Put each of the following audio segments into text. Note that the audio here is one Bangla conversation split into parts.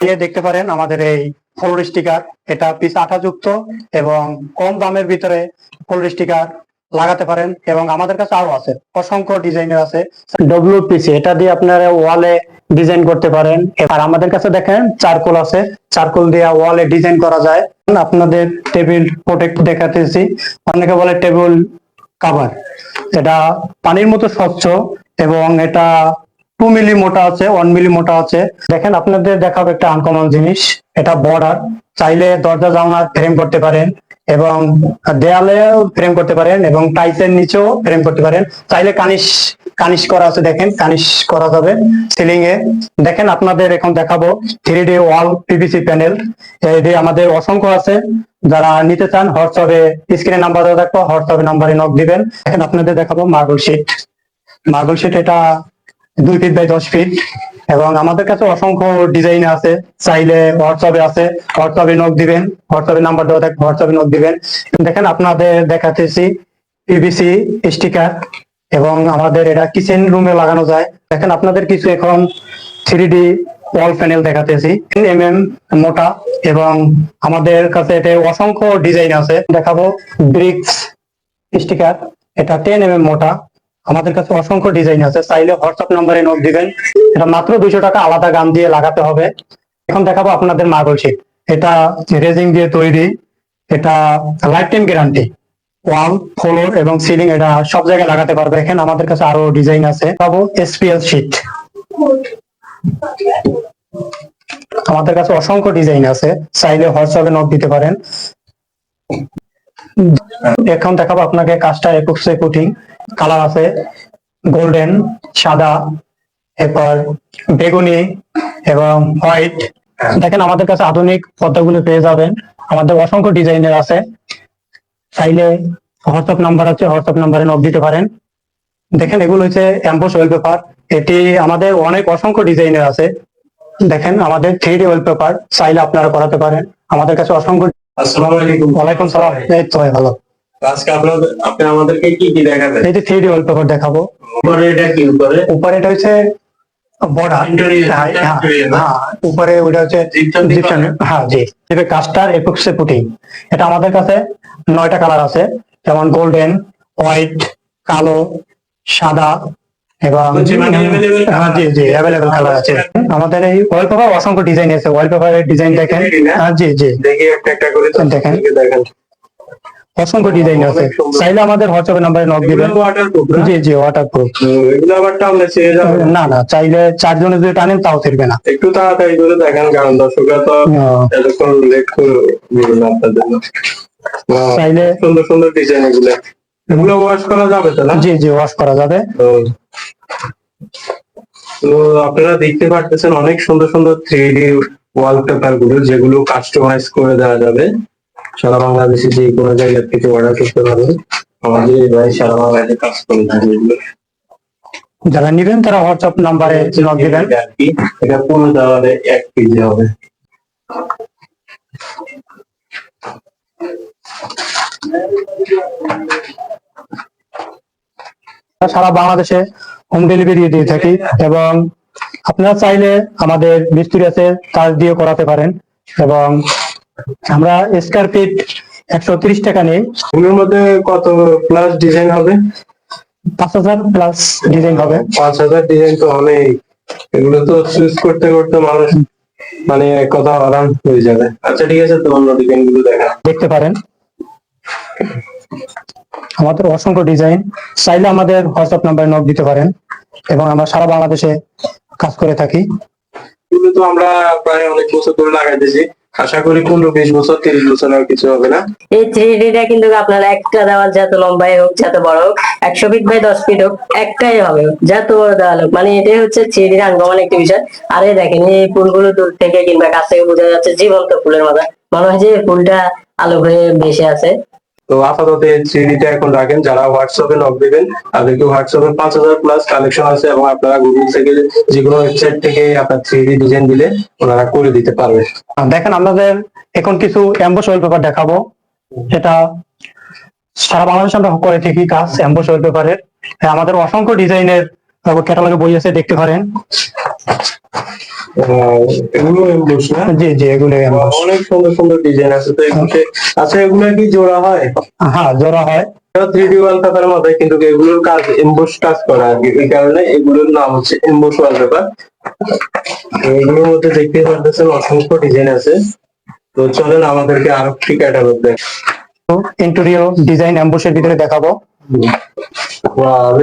এ দেখতে পারেন আমাদের এই ফ্লোর স্টিকার এটা পিস আঠাযুক্ত এবং কম দামের ভিতরে ফ্লোর স্টিকার লাগাতে পারেন এবং আমাদের কাছে আরও আছে। অসংখ্য ডিজাইনের আছে। ডব্লিউ ডব্লিউপিসি এটা দিয়ে আপনারা ওয়ালে ডিজাইন করতে পারেন। আর আমাদের কাছে দেখেন চারকোল আছে। চারকোল দিয়ে ওয়ালে ডিজাইন করা যায়। আপনাদের টেবিল প্রোটেক্ট দেখাতেছি। অনেকে বলে টেবিল কাভার এটা পানির মতো স্বচ্ছ এবং এটা টু মিলি মোটা আছে ওয়ান মিলি মোটা আছে। দেখেন, আপনাদের দেখাবো একটা আনকমন জিনিস, এটা বর্ডার চাইলে দরজা জানলা ফ্রেম করতে পারেন এবং দেয়ালেও ফ্রেম করতে পারেন এবং টাইসের নিচেও ফ্রেম করতে পারেন। চাইলে কানিশ কানিশ করা আছে, দেখেন, কানিশ করা যাবে সিলিং এ। দেখেন, আপনাদের এখন দেখাবো three D wall PVC panel এটি আমাদের অসংখ্য আছে, যারা নিতে চান, হোয়াটসঅ্যাপে স্ক্রিনে নাম্বার দেওয়া থাকব, হোয়াটসঅ্যাপে নাম্বারে নক দিবেন। এখন আপনাদের দেখাবো মার্বেল শিট মার্বেল শিট এটা দুই ফিট বাই দশ ফিট এবং আমাদের কাছে অসংখ্য ডিজাইন আছে। চাইলে হোয়াটসঅ্যাপে আছে। হোয়াটসঅ্যাপে নক দিবেন। হোয়াটসঅ্যাপে নাম্বার দেওয়া থাকবে হোয়াটসঅ্যাপে নক দিবেন। দেখেন, আপনাদের দেখাতেছি পিভিসি স্টিকার এবং আমাদের এটা কিচেন রুমে লাগানো যায়। দেখেন, আপনাদের কিছু এখন থ্রি ডি ওয়াল প্যানেল দেখাতেছি। এম এম মোটা এবং আমাদের কাছে এটা অসংখ্য ডিজাইন আছে। দেখাবো ব্রিক্স স্টিকার এটা টেন এম এম মোটা। আমাদের কাছে অসংখ্য ডিজাইন আছে। চাইলে হোয়াটসঅ্যাপ নাম্বারে নোট দিবেন। এটা মাত্র দুইশো টাকা আলাদা গান দিয়ে লাগাতে হবে। এখন দেখাবো আপনাদের মার্বেল শিট এটা রেজিং দিয়ে তৈরি। এটা lifetime guarantee wall, floor এবং সিলিং এটা সব জায়গায় লাগাতে পারবে। এখানে আমাদের কাছে আরও ডিজাইন আছে। পাবো এসপিএল শিট আমাদের কাছে অসংখ্য ডিজাইন আছে। চাইলে হোয়াটসঅ্যাপে নোট দিতে পারেন। এখন দেখাবো আপনাকে কাজটা একুশে কুটিং কালার আছে গোল্ডেন সাদা এরপর বেগুনি এবং হোয়াইট। দেখেন আমাদের কাছে আধুনিক পদ্মাগুলো পেয়ে যাবেন। আমাদের অসংখ্য ডিজাইনের আছে। চাইলে হোয়াটসঅ্যাপ নাম্বার আছে হোয়াটসঅ্যাপ নাম্বারে নক দিতে পারেন। দেখেন এগুলো হচ্ছে অ্যাম্বোস ওয়েল পেপার এটি আমাদের অনেক অসংখ্য ডিজাইনের আছে। দেখেন আমাদের থ্রি ডি ওয়েল পেপার চাইলে আপনারা করাতে পারেন। আমাদের কাছে অসংখ্য আসসালামু আলাইকুম। ওয়ালাইকুম সালাম। এই তো ভালো। আজকে আপনাদের আপনি আমাদেরকে কি কি দেখাবেন? এই যে থ্রি ডি ওয়েল দেখাবো। উপরে এটা কি উপরে? উপরে এটা হচ্ছে বর্ডার হ্যাঁ হ্যাঁ, উপরে ওটা হচ্ছে Gypsum হ্যাঁ জি। এবার কাস্টার এপক্সে পুটিং। এটা আমাদের কাছে নয়টা কালার আছে যেমন গোল্ডেন হোয়াইট কালো সাদা এবং মানে হ্যাঁ জি জি অ্যাভেলেবেল কালার আছে। আমাদের এই ওয়াল পেপার অসংখ্য ডিজাইন আছে। ওয়াল পেপারের ডিজাইন দেখেন। হ্যাঁ জি জি। দেখি একটা একটা করে তো দেখেন। দেখান অসংখ্য ডিজাইন আছে। চাইলে আমাদের হোয়াটসঅ্যাপে নাম্বারে নক দিবেন। জি জি ওয়াটারপ্রুফ এগুলো আবার টানলে ছেড়ে যাবে না? না চাইলে চারজনে যদি টানেন তাও ফিরবে না। একটু তাড়াতাড়ি করে দেখান কারণ দর্শকরা তো এতক্ষণ লেট করে আপনার জন্য। চাইলে সুন্দর সুন্দর ডিজাইন এগুলো। এগুলো ওয়াশ করা যাবে তো না? জি জি ওয়াশ করা যাবে। তো তো আপনারা দেখতে পারতেছেন অনেক সুন্দর সুন্দর থ্রি ডি ওয়ালপেপারগুলো যেগুলো কাস্টমাইজ করে দেওয়া যাবে। সারা বাংলাদেশে যে কোনো জায়গা থেকে অর্ডার করতে পারবেন আমাদের এই ভাই সারা বাংলাদেশে কাজ করে থাকে। যারা নিবেন তারা হোয়াটসঅ্যাপ নাম্বারে নক দিবেন। এটা পুরো দেওয়ালে এক কেজি হবে? সারা বাংলাদেশে হোম ডেলিভারি দিয়ে থাকি এবং আপনারা চাইলে আমাদের মিস্ত্রি আছে কাজ দিয়ে করাতে পারেন এবং আমরা স্কোয়ার ফিট একশো তিরিশ টাকা নিই। এগুলোর মধ্যে কত প্লাস ডিজাইন হবে? পাঁচ হাজার প্লাস ডিজাইন হবে। পাঁচ হাজার ডিজাইন তো অনেক এগুলো তো চুজ করতে করতে মানুষ মানে কথা আরাম হয়ে যাবে। আচ্ছা ঠিক আছে তো অন্য ডিজাইনগুলো দেখা। দেখতে পারেন। আমাদের অসংখ্য ডিজাইন চাইলে আমাদের হোয়াটসঅ্যাপ নাম্বারে নক দিতে পারেন এবং আমরা সারা বাংলাদেশে কাজ করে থাকি। এগুলো তো আমরা প্রায় অনেক বছর ধরে লাগাইতেছি। আশা করি পনেরো বিশ বছর, তিরিশ বছর আর কিছু হবে না। এই থ্রি টা কিন্তু আপনার একটা দেওয়াল যত লম্বাই হোক, যত বড় হোক, একশো ফিট বাই দশ ফিট হোক, একটাই হবে যত বড় দেওয়াল হোক। মানে এটাই হচ্ছে থ্রি ডির আঙ্গমান একটি বিষয়। আরে দেখেন, এই ফুলগুলো দূর থেকে কিংবা কাছ থেকে বোঝা যাচ্ছে জীবন্ত ফুলের মতো। মনে হয় যে ফুলটা আলো হয়ে বেশি আছে। তো আপাতত থ্রি টা এখন রাখেন, যারা হোয়াটসঅ্যাপে নক দিবেন, তাদেরকে হোয়াটসঅ্যাপে পাঁচ হাজার প্লাস কালেকশন আছে এবং আপনারা গুগল থেকে যে কোনো ওয়েবসাইট থেকে আপনার থ্রিডি ডিজাইন দিলে ওনারা করে দিতে পারবে। দেখেন, আমাদের এখন কিছু অ্যাম্বোস পেপার দেখাবো। যেটা সারা বাংলাদেশে আমরা করে থাকি কাজ অ্যাম্বোস পেপারের আমাদের অসংখ্য ডিজাইনের ক্যাটালগে বই আছে, দেখতে পারেন। এগুলো এমবুস না? জি জি এগুলো অনেক সুন্দর সুন্দর ডিজাইন আছে। তো এগুলো আচ্ছা এগুলো কি জোড়া হয়? হ্যাঁ জোড়া হয়। থ্রি ডি ওয়ালপেপার কিন্তু এগুলোর কাজ এমবোস কাজ করা আর কি। এই কারণে এগুলোর নাম হচ্ছে এমবোস ওয়ালপেপার এগুলোর মধ্যে দেখতে পারতেছেন অসংখ্য ডিজাইন আছে। তো চলেন আমাদেরকে আরও একটি ক্যাটালগ দেখ ইন্টেরিয়র ডিজাইন এমবসের ভিতরে দেখাবো।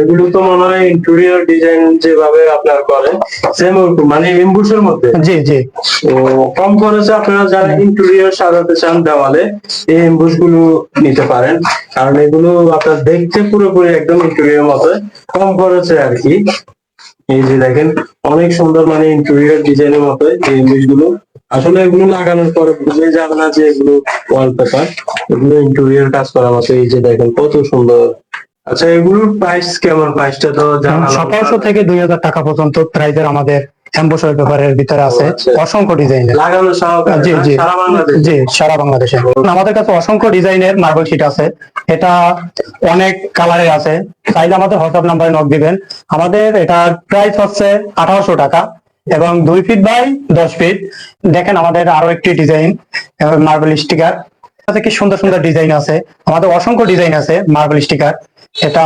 এগুলো তো মনে হয় ইন্টেরিয়র ডিজাইন যেভাবে আপনার করে সেম মানে এমবুসের মধ্যে? জি জি। তো কম খরচে আপনারা যারা ইন্টেরিয়র সাজাতে চান দেওয়ালে এই এমবুসগুলো নিতে পারেন। কারণ এগুলো আপনার দেখতে পুরোপুরি একদম ইন্টেরিয়র মতো কম খরচে আর কি। এই যে দেখেন অনেক সুন্দর মানে ইন্টেরিয়র ডিজাইনের মতো এই এমবুসগুলো আসলে এগুলো লাগানোর পরে বুঝে যাবে না যে এগুলো ওয়ালপেপার এগুলো ইন্টেরিয়র কাজ করা মতো এই যে দেখেন কত সুন্দর। আচ্ছা এগুলোর প্রাইস কেমন? প্রাইসটা তো সতেরোশো থেকে দুই হাজার টাকা পর্যন্ত প্রাইজের আমাদের এমবসের পেপারের ভিতরে আছে। আচ্ছা। অসংখ্য ডিজাইনের লাগানো জি জি। সারা বাংলাদেশ? জি সারা বাংলাদেশে। আমাদের কাছে অসংখ্য ডিজাইনের মার্বেল শিট আছে। এটা অনেক কালারের আছে। চাইলে আমাদের হোয়াটসঅ্যাপ নাম্বারে নক দিবেন। আমাদের এটার প্রাইস হচ্ছে আঠারোশো টাকা এবং দুই ফিট বাই দশ ফিট দেখেন আমাদের আরও একটি ডিজাইন মার্বেল স্টিকার কি সুন্দর সুন্দর ডিজাইন আছে। আমাদের অসংখ্য ডিজাইন আছে মার্বেল স্টিকার এটা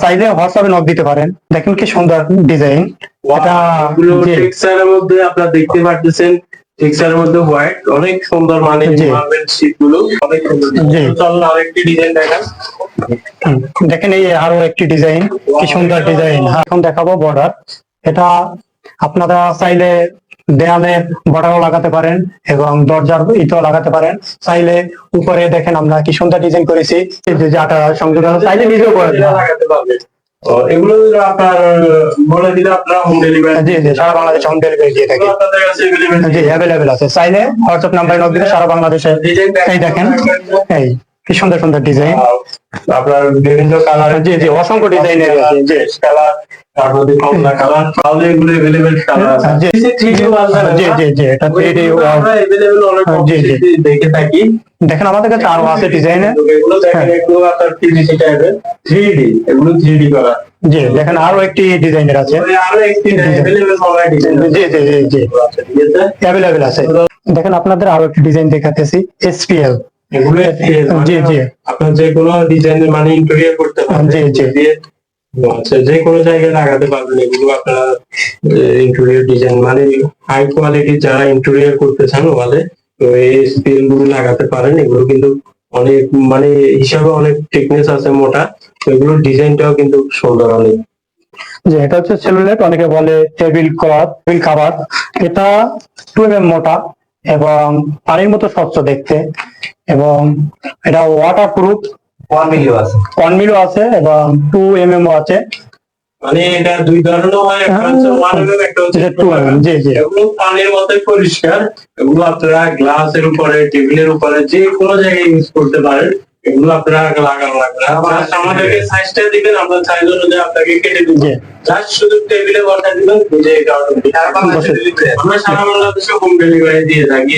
চাইলে হোয়াটসঅ্যাপে নক দিতে পারেন। দেখেন কি সুন্দর ডিজাইন এটা। টেক্সচারের মধ্যে আপনারা দেখতে পাচ্ছেন টেক্সচারের মধ্যে হোয়াইট অনেক সুন্দর মানে। মার্বেল শীটগুলো অনেক সুন্দর। চলুন আরেকটি ডিজাইন দেখান। দেখেন এই আরও একটি ডিজাইন কি সুন্দর ডিজাইন এখন দেখাবো বর্ডার এটা আপনারা চাইলে দেয়ালে বর্ডারও লাগাতে পারেন এবং দরজার ইটও লাগাতে পারেন। চাইলে উপরে দেখেন আমরা কি সুন্দর ডিজাইন করেছি। যে আটা চাইলে নিজেও করে লাগাতে পারবেন এগুলো আপনার বলে দিলে আপনারা হোম ডেলিভারি জি জি সারা বাংলাদেশে হোম ডেলিভারি দিয়ে থাকি। আপনাদের কাছে জি অ্যাভেলেবেল আছে। চাইলে হোয়াটসঅ্যাপ নাম্বারে নক দিলে সারা বাংলাদেশে ডিজাইন এই দেখেন। এই কি সুন্দর সুন্দর ডিজাইন আপনার বিভিন্ন কালার জি জি অসংখ্য ডিজাইনের আছে। জি কালার তারপরে কমলা কালার তাহলে এগুলো এভেলেবেল কালার আছে। জি। জি জি জি এটা 3D আমরা অনেক জি, জি। দেখে থাকি। দেখেন আমাদের কাছে আরও আছে ডিজাইনের তো এগুলো দেখেন এগুলো আপনার পিভিসি টাইপের এগুলো করা জি দেখেন আরও একটি ডিজাইনের আছে। আরও একটি available online design G G G G. আছে দেখেন আপনাদের আরও একটি ডিজাইন দেখাতেছি এসপিএল এগুলো জি, জি। আপনার যে কোনো ডিজাইনের মানে ইন্টেরিয়র করতে পারবেন। জি, জি। আচ্ছা যে কোনো জায়গায় লাগাতে পারবেন এগুলো আপনারা ইন্টেরিয়র ডিজাইন মানে হাই কোয়ালিটি যারা ইন্টেরিয়র করতে চান ওয়ালে এই স্পিলগুলো লাগাতে পারেন। এগুলো কিন্তু অনেক মানে হিসাবে অনেক থিকনেস আছে মোটা, তো এগুলোর ডিজাইনটাও কিন্তু সুন্দর অনেক। যে এটা হচ্ছে সেলুলেট অনেকে বলে টেবিল ক্লথ টেবিল কাভার এটা টু এম মোটা এবং পানির মতো স্বচ্ছ দেখতে এবং এটা ওয়াটার প্রুফ ওয়ান আছে। এবং টু এম এম আছে। মানে এটা দুই ধরনের হয় একটা হচ্ছে ওয়ান এমএম একটা হচ্ছে two M M G G. এগুলো পানির মতোই পরিষ্কার এগুলো আপনারা গ্লাসের উপরে টেবিলের উপরে যে কোনো জায়গায় ইউজ করতে পারেন এগুলো আপনারা লাগানো লাগবে। আমাদেরকে সাইজটা দিবেন আমরা সাইজ অনুযায়ী আপনাকে কেটে দিব। জাস্ট শুধু টেবিলে বসা দিবেন বুঝে আমরা সারা বাংলাদেশে হোম ডেলিভারি দিয়ে থাকি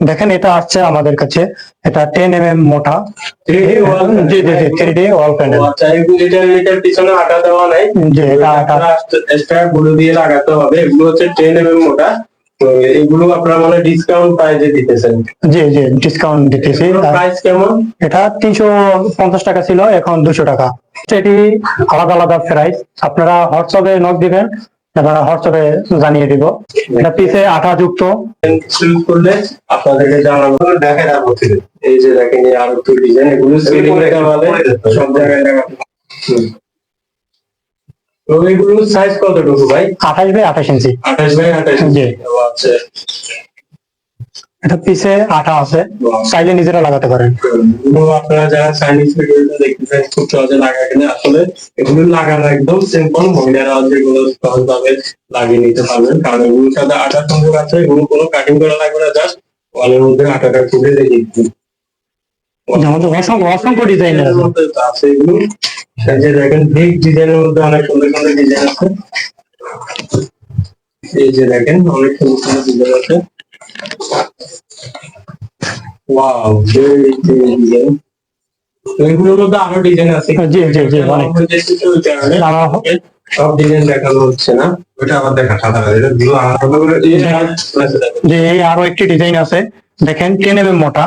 দেখেন এটা আসছে আমাদের কাছে এটা টেন এম এম মোটা 3D wall G G G three D wall panel এটার পিছনে আটা দেওয়া নাই। জি এটা এটা এক্সট্রা গুলো দিয়ে লাগাতে হবে। এগুলো হচ্ছে টেন এম এম মোটা এগুলো আপনারা মানে ডিসকাউন্ট প্রাইজে দিতেছেন। জি জি ডিসকাউন্ট দিতেছি। প্রাইস কেমন? এটা তিনশো পঞ্চাশ টাকা ছিল এখন দুশো টাকা। এটি আলাদা আলাদা প্রাইস আপনারা হোয়াটসঅ্যাপে নক দিবেন। এবার হোয়াটসঅ্যাপে জানিয়ে দিব। এটা পিছে আঠা যুক্ত শুরু করলে আপনাদেরকে জানাব। দেখেন আর এই যে দেখেন এই আরও একটু ডিজাইন এগুলো সিলিং রেখা বলে সব জায়গায়। তো এগুলো সাইজ কতটুকু ভাই? আঠাশ বাই আঠাশ ইঞ্চি। আঠাশ বাই আঠাশ ইঞ্চি। আচ্ছা। এটা পিছে আঠা আছে। চাইলে নিজেরা লাগাতে পারেন। আপনারা যারা চাইনিজ ভিডিওটা দেখতেছেন খুব সহজে লাগা কিনে। আসলে এগুলো লাগানো একদম সিম্পল মহিলারা যেগুলো সহজ ভাবে লাগিয়ে নিতে পারবেন। কারণ এগুলোর সাথে আটা সংযোগ আছে এগুলো কোনো কাটিং করা লাগবে না জাস্ট ওয়ালের মধ্যে আটাটা তুলে রেখে দিন আমাদের অসংখ্য অসংখ্য মধ্যে আছে এগুলো। যে দেখেন বিগ ডিজাইনের মধ্যে অনেক সুন্দর সুন্দর ডিজাইন আছে। এই যে দেখেন অনেক সুন্দর সুন্দর ডিজাইন আছে। ওয়াও ডিজাইন এগুলোর মধ্যে আরও ডিজাইন আছে। জি, জি, জি, অনেক। সব ডিজাইন দেখানো হচ্ছে না। ওটা আবার দেখা সাদা এটা ব্লু আলাদা করে এই আরও একটি ডিজাইন আছে। দেখেন টেন এম মোটা।